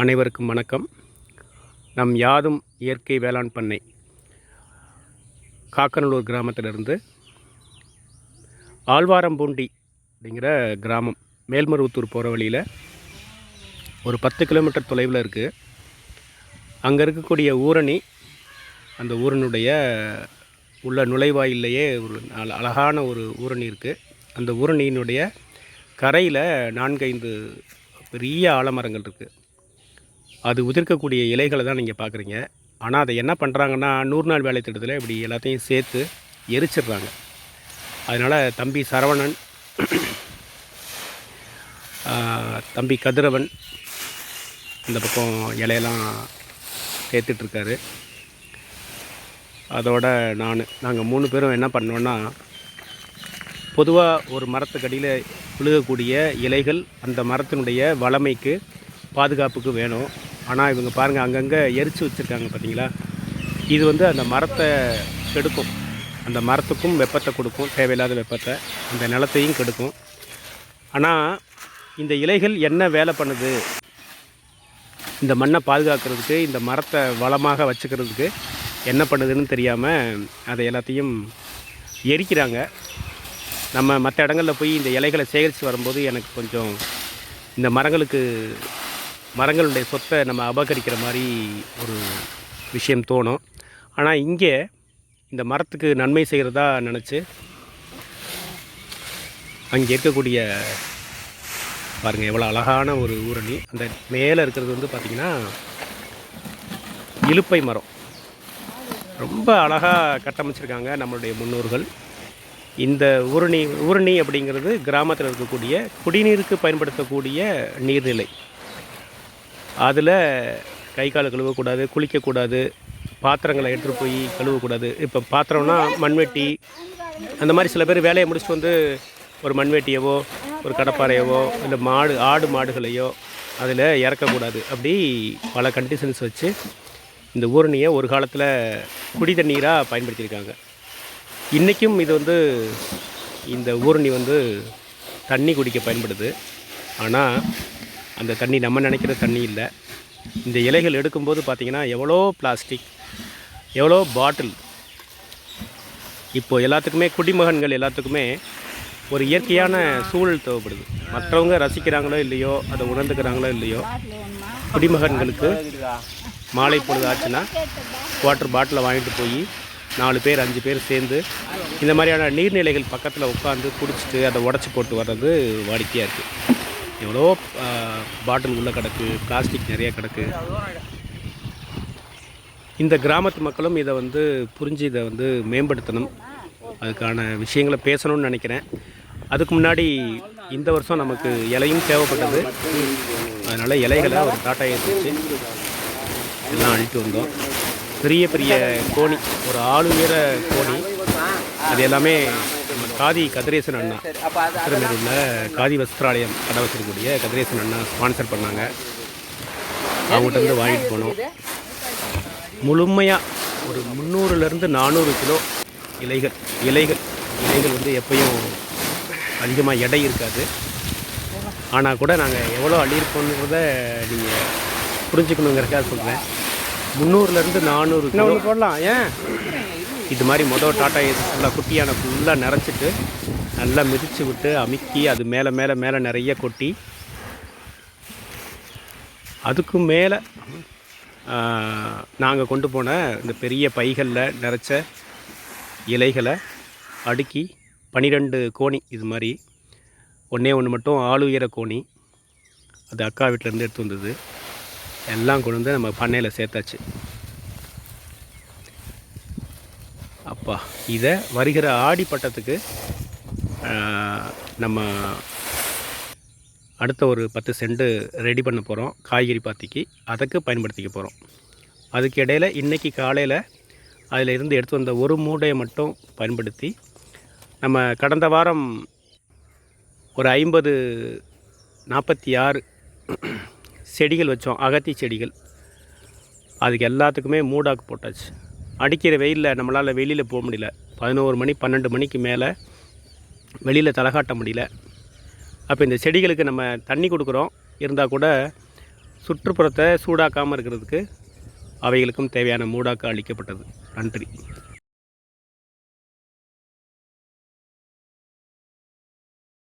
அனைவருக்கும் வணக்கம். நம் யாதும் இயற்கை வேளாண் பண்ணை காக்கநல்லூர் கிராமத்திலிருந்து ஆழ்வாரம்பூண்டி அப்படிங்கிற கிராமம் மேல்மருவத்தூர் போகிற வழியில் ஒரு பத்து கிலோமீட்டர் தொலைவில் இருக்குது அங்கே இருக்கக்கூடிய ஊரணி அந்த ஊரனுடைய உள்ள நுழைவாயிலேயே ஒரு அழ- அழகான ஒரு ஊரணி இருக்குது அந்த ஊரணியினுடைய கரையில் நான்கைந்து பெரிய ஆலமரங்கள் இருக்குது அது உதிர்க்கக்கூடிய இலைகளை தான் நீங்கள் பார்க்குறீங்க ஆனால் அதை என்ன பண்ணுறாங்கன்னா நூறு நாள் வேலை திட்டத்தில் இப்படி எல்லாத்தையும் சேர்த்து எரிச்சிடுறாங்க. அதனால் தம்பி சரவணன் தம்பி கதிரவன் இந்த பக்கம் இலையெல்லாம் சேர்த்துட்ருக்காரு அதோட நான் நாங்கள் மூணு பேரும் என்ன பண்ணோன்னா பொதுவாக ஒரு மரத்துக்கடியில் விழுகக்கூடிய இலைகள் அந்த மரத்தினுடைய வளமைக்கு பாதுகாப்புக்கு வேணும். ஆனால் இவங்க பாருங்கள் அங்கங்கே எரிச்சு வச்சுருக்காங்க பார்த்தீங்களா இது வந்து அந்த மரத்தை கெடுக்கும். அந்த மரத்துக்கும் வெப்பத்தை கொடுக்கும். தேவையில்லாத வெப்பத்தை அந்த நிலத்தையும் கெடுக்கும். ஆனால் இந்த இலைகள் என்ன வேலை பண்ணுது? இந்த மண்ணை பாதுகாக்கிறதுக்கு இந்த மரத்தை வளமாக வச்சுக்கிறதுக்கு என்ன பண்ணுதுன்னு தெரியாமல் அதை எல்லாத்தையும் எரிக்கிறாங்க. நம்ம மற்ற இடங்களில் போய் இந்த இலைகளை சேகரித்து வரும்போது எனக்கு கொஞ்சம் இந்த மரங்களுக்கு மரங்களுடைய சொத்தை நம்ம அபகரிக்கிற மாதிரி ஒரு விஷயம் தோணும். ஆனால் இங்கே இந்த மரத்துக்கு நன்மை செய்கிறதா நினச்சி அங்கே இருக்கக்கூடிய பாருங்கள் எவ்வளோ அழகான ஒரு ஊரணி. அந்த மேலே இருக்கிறது வந்து பார்த்திங்கன்னா இலுப்பை மரம். ரொம்ப அழகாக கட்டமைச்சிருக்காங்க நம்மளுடைய முன்னோர்கள். இந்த ஊரணி ஊரணி அப்படிங்கிறது கிராமத்தில் இருக்கக்கூடிய குடிநீருக்கு பயன்படுத்தக்கூடிய நீர்நிலை. அதில் கை கால் கழுவக்கூடாது குளிக்கக்கூடாது பாத்திரங்களை எடுத்துகிட்டு போய் கழுவக்கூடாது. இப்போ பாத்திரம்னா மண்வெட்டி. அந்த மாதிரி சில பேர் வேலையை முடிச்சுட்டு வந்து ஒரு மண்வெட்டியவோ ஒரு கடப்பாறையவோ இல்லை மாடு ஆடு மாடுகளையோ அதில் இறக்கக்கூடாது. அப்படி பல கண்டிஷன்ஸ் வச்சு இந்த ஊரணியை ஒரு காலத்தில் குடி தண்ணீராக பயன்படுத்தியிருக்காங்க. இன்றைக்கும் இது வந்து இந்த ஊரணி வந்து தண்ணி குடிக்க பயன்படுது. ஆனால் அந்த தண்ணி நம்ம நினைக்கிற தண்ணி இல்லை. இந்த இலைகள் எடுக்கும்போது பார்த்திங்கன்னா எவ்வளோ பிளாஸ்டிக் எவ்வளோ பாட்டில் இப்போது எல்லாத்துக்குமே குடிமகன்கள் எல்லாத்துக்குமே ஒரு இயற்கையான சூழல் தேவைப்படுது. மற்றவங்க ரசிக்கிறாங்களோ இல்லையோ அதை உணர்ந்துக்கிறாங்களோ இல்லையோ குடிமகன்களுக்கு மாலை பொழுது ஆச்சுன்னா வாட்டர் பாட்டிலை வாங்கிட்டு போய் நாலு பேர் அஞ்சு பேர் சேர்ந்து இந்த மாதிரியான நீர்நிலைகள் பக்கத்தில் உட்காந்து குடிச்சிட்டு அதை உடச்சி போட்டு வர்றது வாடிக்கையாக இருக்குது எவ்வளோ பாட்டில் உள்ளே கிடக்கு பிளாஸ்டிக் நிறைய கிடக்கு. இந்த கிராமத்து மக்களும் இதை வந்து புரிஞ்சு இதை வந்து மேம்படுத்தணும். அதுக்கான விஷயங்களை பேசணும்னு நினைக்கிறேன். அதுக்கு முன்னாடி இந்த வருஷம் நமக்கு இலையும் தேவைப்பட்டது. அதனால் இலைகளை ஒரு டாட்டா ஏற்றிச்சு எல்லாம் அழிட்டு வந்தோம். பெரிய பெரிய கோணி ஒரு ஆளு வீர கோணி. அது எல்லாமே காதி கதிரேசன் அண்ணா. உள்ள காதி வஸ்திராலயம் கடை வச்சிருக்கக்கூடிய கதிரேசன் அண்ணா ஸ்பான்சர் பண்ணாங்க. அவங்ககிட்ட இருந்து வாங்கிட்டு போனோம். முழுமையாக ஒரு முந்நூறுலேருந்து நானூறு கிலோ இலைகள். இலைகள் இலைகள் வந்து எப்பயும் அதிகமாக எடை இருக்காது. ஆனால் கூட நாங்கள் எவ்வளோ அள்ளியிருப்போங்கிறத நீங்கள் புரிஞ்சுக்கணுங்கிறக்காக சொல்கிறேன் முந்நூறுலேருந்து நானூறு கிலோ போடலாம் ஏன்? இது மாதிரி மொதல் டாட்டா ஏசி ஃபுல்லாக குட்டியான ஃபுல்லாக நிறச்சிட்டு நல்லா மிதித்து விட்டு அமுக்கி அது மேலே மேலே மேலே நிறைய கொட்டி அதுக்கும் மேலே நாங்கள் கொண்டு போன இந்த பெரிய பைகளில் நிறச்ச இலைகளை அடுக்கி பனிரெண்டு கோணி இது மாதிரி ஒன்றே ஒன்று மட்டும் ஆளுயர கோணி அது அக்கா வீட்டிலேருந்து எடுத்து வந்தது. எல்லாம் கொண்டு வந்து நம்ம பண்ணையில் சேர்த்தாச்சு. அப்பா. இதை வருகிற ஆடி பட்டத்துக்கு நம்ம அடுத்த ஒரு பத்து செண்டு ரெடி பண்ண போகிறோம் காய்கறி பாத்திக்கு. அதுக்கு பயன்படுத்திக்க போகிறோம் அதுக்கு இடையில் இன்றைக்கி காலையில் அதில் இருந்து எடுத்து வந்த ஒரு மூடையை மட்டும் பயன்படுத்தி நம்ம கடந்த வாரம் ஒரு ஐம்பது நாற்பத்தி ஆறு செடிகள் வச்சோம் அகத்தி செடிகள். அதுக்கு எல்லாத்துக்குமே மூடாக்கு போட்டாச்சு. அடிக்கிற வெயிலில் நம்மளால் வெளியில் போக முடியல. பதினோரு மணி பன்னெண்டு மணிக்கு மேலே வெளியில் தலை காட்ட முடியல. அப்போ இந்த செடிகளுக்கு நம்ம தண்ணி கொடுக்குறோம். இருந்தால் கூட சுற்றுப்புறத்தை சூடாக்காமல் இருக்கிறதுக்கு அவைகளுக்கும் தேவையான மூடாக்கு அளிக்கப்பட்டது. நன்றி.